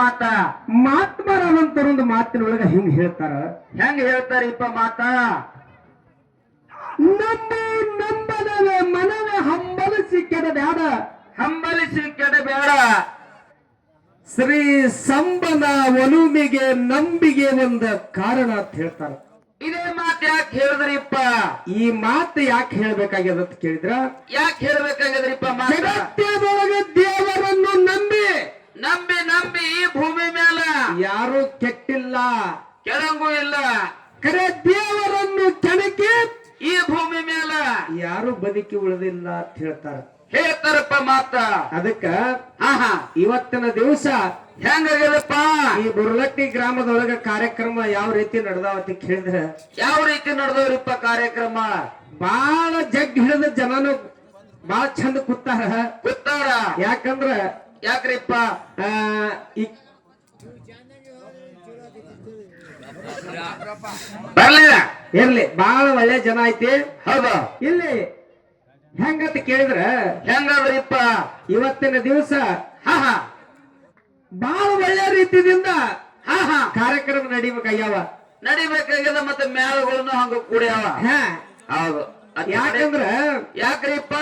ಮಾತ. ಮಾತ್ಮರವಂತರೊಂದು ಮಾತಿನೊಳಗ ಹಿಂಗ್ ಹೇಳ್ತಾರ? ಹೆಂಗ್ ಹೇಳ್ತಾರಿಪ್ಪ ಮಾತ? ನಮ್ಮ ನಂಬದ ಮನವ ಹಂಬಲಿಸಿ ಕೆಡಬೇಡ ಹಂಬಲಿಸಿ ಕೆಡಬೇಡ ಶ್ರೀ ಸಂಬನ ಒಲುಮಿಗೆ ನಂಬಿಗೆ ಒಂದ ಕಾರಣ ಅಂತ ಹೇಳ್ತಾರ. ಇದೇ ಮಾತು ಯಾಕೆ ಹೇಳಿದ್ರಿಪ್ಪ ಈ ಮಾತು ಯಾಕೆ ಹೇಳ್ಬೇಕಾಗ್ಯದ ಅಂತ ಕೇಳಿದ್ರ? ಯಾಕೆ ಹೇಳ್ಬೇಕಾಗ್ಯದ್ರಿಪ್ಪ ಜಗತ್ತದೊಳಗೆ ದೇವರನ್ನು ನಂಬಿ ನಂಬಿ ನಂಬಿ ಈ ಭೂಮಿ ಮೇಲೆ ಯಾರು ಕೆಟ್ಟಿಲ್ಲ. ಕೆಳಗೂ ಇಲ್ಲ. ಕರೆ ದೇವರನ್ನು ಕೆಣಕಿ ಈ ಭೂಮಿ ಮೇಲೆ ಯಾರು ಬದುಕಿ ಉಳಿದಿಲ್ಲ ಅಂತ ಹೇಳ್ತಾರ. ಹೇಳ್ತಾರಪ್ಪ ಮಾತ. ಅದಕ್ಕ ಹಾ ಹಾ ಇವತ್ತಿನ ದಿವಸ ಹೆಂಗಾಗ್ಯದಪ್ಪ? ಈ ಬುರ್ಲಟ್ಟಿ ಗ್ರಾಮದೊಳಗ ಕಾರ್ಯಕ್ರಮ ಯಾವ ರೀತಿ ನಡೆದಾವ ಅಂತ ಕೇಳಿದ್ರೆ ಯಾವ ರೀತಿ ನಡೆದವ್ರಿಪ್ಪ ಕಾರ್ಯಕ್ರಮ? ಬಾಳ ಜಗ್ ಹಿಡಿದ ಜನನು ಬಾಳ ಚಂದ ಕುತ್ತಾರ ಕೂತಾರ. ಯಾಕಂದ್ರ ಯಾಕ್ರಿಪ್ಪ? ಬರ್ಲಿಲ್ಲ ಇರ್ಲಿ. ಬಹಳ ಒಳ್ಳೆ ಜನ ಐತಿ. ಹೌದು. ಇಲ್ಲಿ ಹೆಂಗಂತ ಕೇಳಿದ್ರ ಹೆಂಗಾದ್ರಿಪ್ಪ? ಇವತ್ತಿನ ದಿವಸ ಹಾ ಬಹಳ ಒಳ್ಳೆ ರೀತಿಯಿಂದ ಹಾ ಹಾ. ಕಾರ್ಯಕ್ರಮ ನಡಿಬೇಕಾಗ್ಯಾವ. ನಡಿಬೇಕಾಗ್ಯದ ಮತ್ತೆ ಮ್ಯಾಲುಗಳನ್ನು ಹಂಗ ಕೂಡ್ಯಾವ. ಹೌದು. ಯಾಕಂದ್ರ ಯಾಕ್ರಿಪ್ಪ?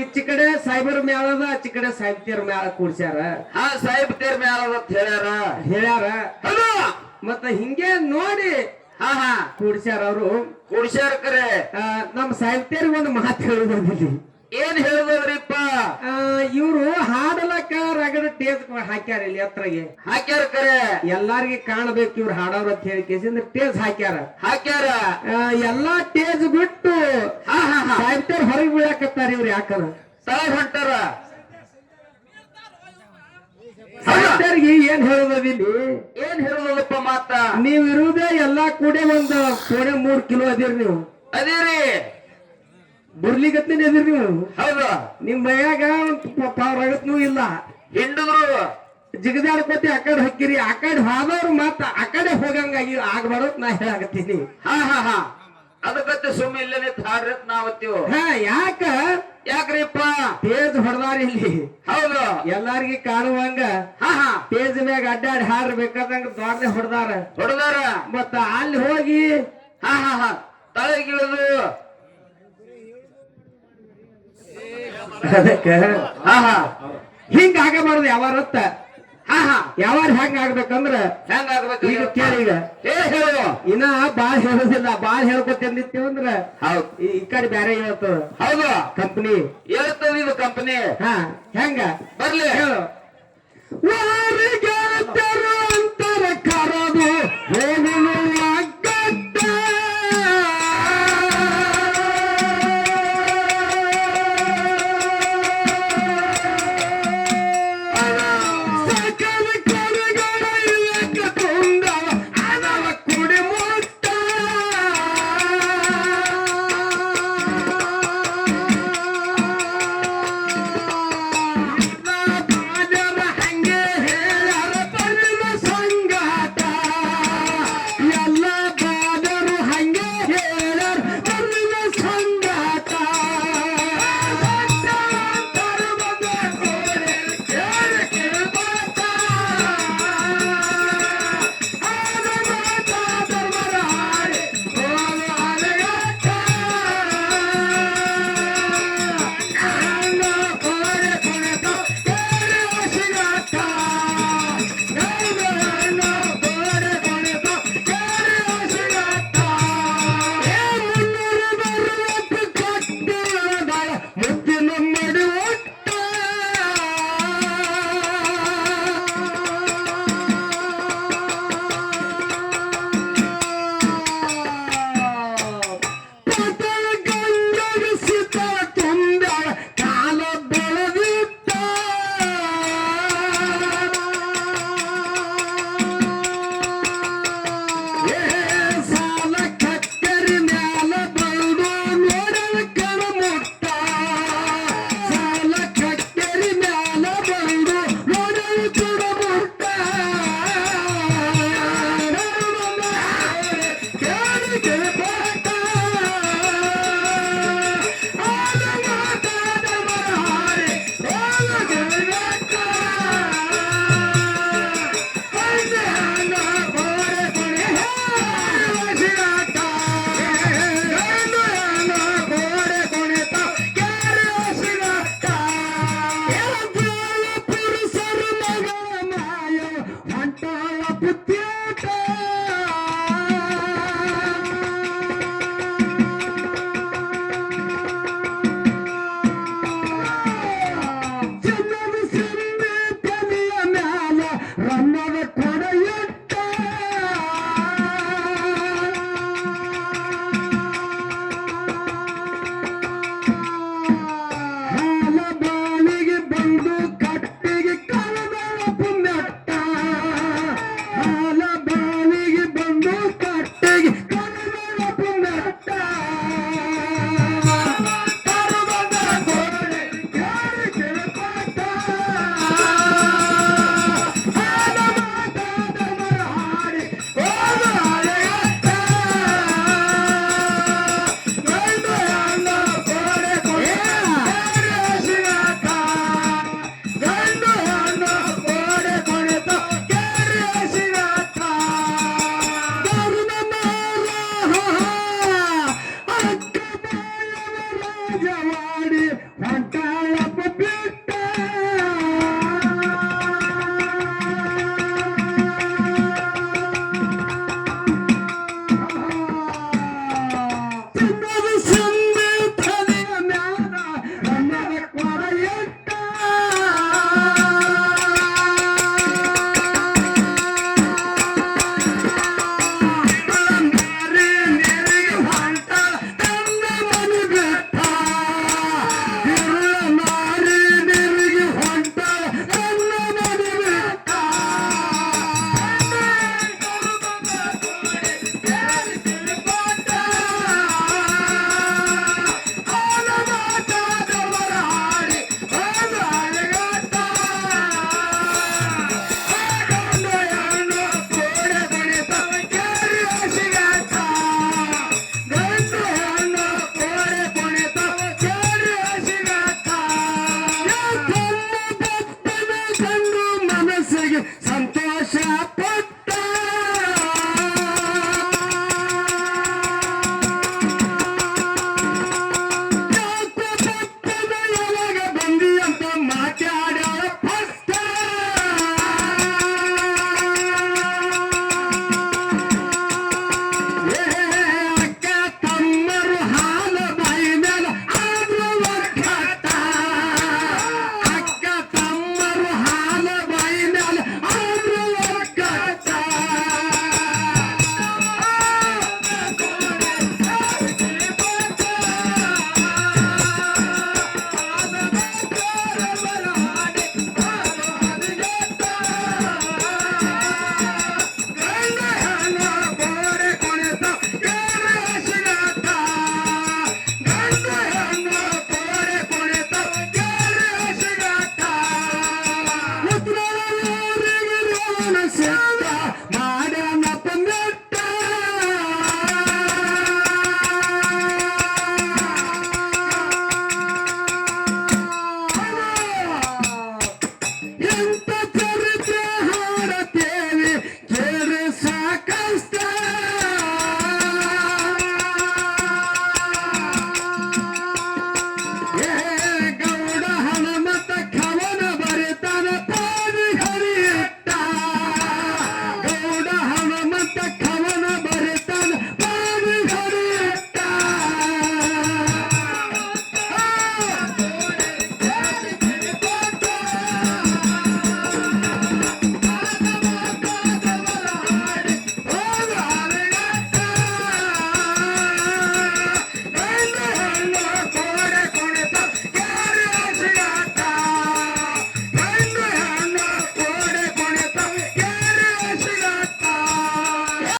ಈಚಿ ಕಡೆ ಸೈಬರ್ ಮ್ಯಾಲದ ಆಚಿ ಕಡೆ ಸಾಹಿತ್ಯರ ಮ್ಯಾಲ ಕೂಡ್ಸ್ಯಾರ. ಹಾ ಸಾಹಿಬ್ ತೇರ್ ಮ್ಯಾಲ ಅಂತ ಹೇಳ್ಯಾರ. ಹೇಳ್ಯಾರ. ಮತ್ತ ಹಿಂಗೆ ನೋಡಿ ಹಾ ಹಾ. ಕೂಡ್ಸ್ಯಾರ ಅವರು. ಕೂಡ್ಸ್ಯಾರ ಕರೆ. ನಮ್ಮ ಸಾಹಿತ್ಯರಿಗೆ ಒಂದು ಮಾತು ಹೇಳಿದ್ರಿ ಏನ್ ಹೇಳಿದ್ರಿಪ್ಪ ಇವ್ರು ಟೇಜ್ ಹಾಕ್ಯಾರ ಇಲ್ಲಿ ಹತ್ರಗೆ ಹಾಕ್ಯಾರ ಕರೆ. ಎಲ್ಲಾರ್ಗಿ ಕಾಣಬೇಕು ಇವ್ರು ಹಾಡೋರು ಅಂತ ಹೇಳಿ ಕೇಸಿಂದ ಟೇಸ್ ಹಾಕ್ಯಾರ. ಹಾಕ್ಯಾರ. ಆ, ಎಲ್ಲಾ ಟೇಸ್ ಬಿಟ್ಟು ಹಾ ಹಾ ಹಾ. ಸಾಹಿತ್ಯರು ಹೊರಗೆ ಬೀಳಾಕತ್ತಾರ ಇವ್ರು ಯಾಕಂದ್ರ? ಸಾವ್ ಹೊಂಟಾರ ಸಾಹಿತ್ಯರಿಗೆ ಏನ್ ಹೇಳೋದಿಲ್ಲಿ ಏನ್ ಹೇಳುದಪ್ಪ ಮಾತ? ನೀವ್ ಇರುವುದೇ ಎಲ್ಲಾ ಕೂಡೆ ಒಂದು ಕೋಣೆ ಮೂರ್ ಕಿಲೋ ಅದಿರಿ ನೀವು. ಅದೇರಿ. ರೀ ಬುರ್ಲಿಗತ್ನೇ ಅದಿರಿ ನೀವು. ಹೌದು. ನಿಮ್ ಮೈಯಾಗ ರಗತ್ನೂ ಇಲ್ಲ. ಹಿಂಡಿದ್ರು ಜಿಗದಾಡ್ಕೋತಿ ಆ ಕಡೆ ಹೊಕ್ಕಿರಿ ಆ ಕಡೆ ಹಾದವ್ರು ಮಾತ್ರ ಆ ಕಡೆ ಹೋಗಂಗಾಗಿ ಆಗ್ಬಾರ್ದು ನಾ ಹೇಳಾಕತ್ತೀನಿ. ಹಾ ಹಾ ಹಾ. ಅದಕ್ಕೆ ಸುಮ್ಮ ಇಲ್ಲೇ ನಿಂತ್ ಹಾಡ್ರಿ ಅಂತ ನಾವತ್ತೀವು ಹಾ ಯಾಕ? ಯಾಕ್ರಿಪ್ಪ? ಪೇಜ್ ಹೊಡೆದಾರ ಇಲ್ಲಿ. ಹೌದು. ಎಲ್ಲಾರ್ಗಿ ಕಾಣುವಂಗ ಹಾ ಹಾ. ತೇಜ್ ಮ್ಯಾಗ ಅಡ್ಡಾಡಿ ಹಾಡ್ಬೇಕಾದಂಗ ದೊಡ್ಡ ಹೊಡೆದಾರ. ಹೊಡೆದಾರ? ಮತ್ತ ಅಲ್ಲಿ ಹೋಗಿ ಹಾ ಹಾ ಹಾ. ತಳಗಿಳಿದು ಅದಕ್ಕ ಹಾ ಹಾ. ಹಿಂಗ ಆಗಬಾರ್ದು ಯಾವಾರತ್ತ ಹಾ ಹಾ ಯಾವಾರ ಹೆಂಗ ಆಗ್ಬೇಕಂದ್ರ ಹೆಂಗ ಆಗ್ಬೇಕು ಈಗ ಕೇಳಿ ಈಗ. ಏ ಹೇಳು. ಇನ್ನ ಬಾಳ್ ಹೇಳೋದಿಲ್ಲ ಬಾಳ್ ಹೇಳ್ಕೊತಂದಿತ್ತೇವ ಅಂದ್ರ ಹೌದು. ಈ ಕಡೆ ಬ್ಯಾರೆ ಹೇಳ್ತದ ಹೌದು. ಕಂಪನಿ. ಹೇಳ್ತದ ಇದು ಕಂಪನಿ. ಹಾ ಹೆಂಗ? ಬರ್ಲಿ. ಹೇಳು. ವಾರಿಗೆ ತೆರು ಅಂತರ ಕರದು ಹೋಗುನು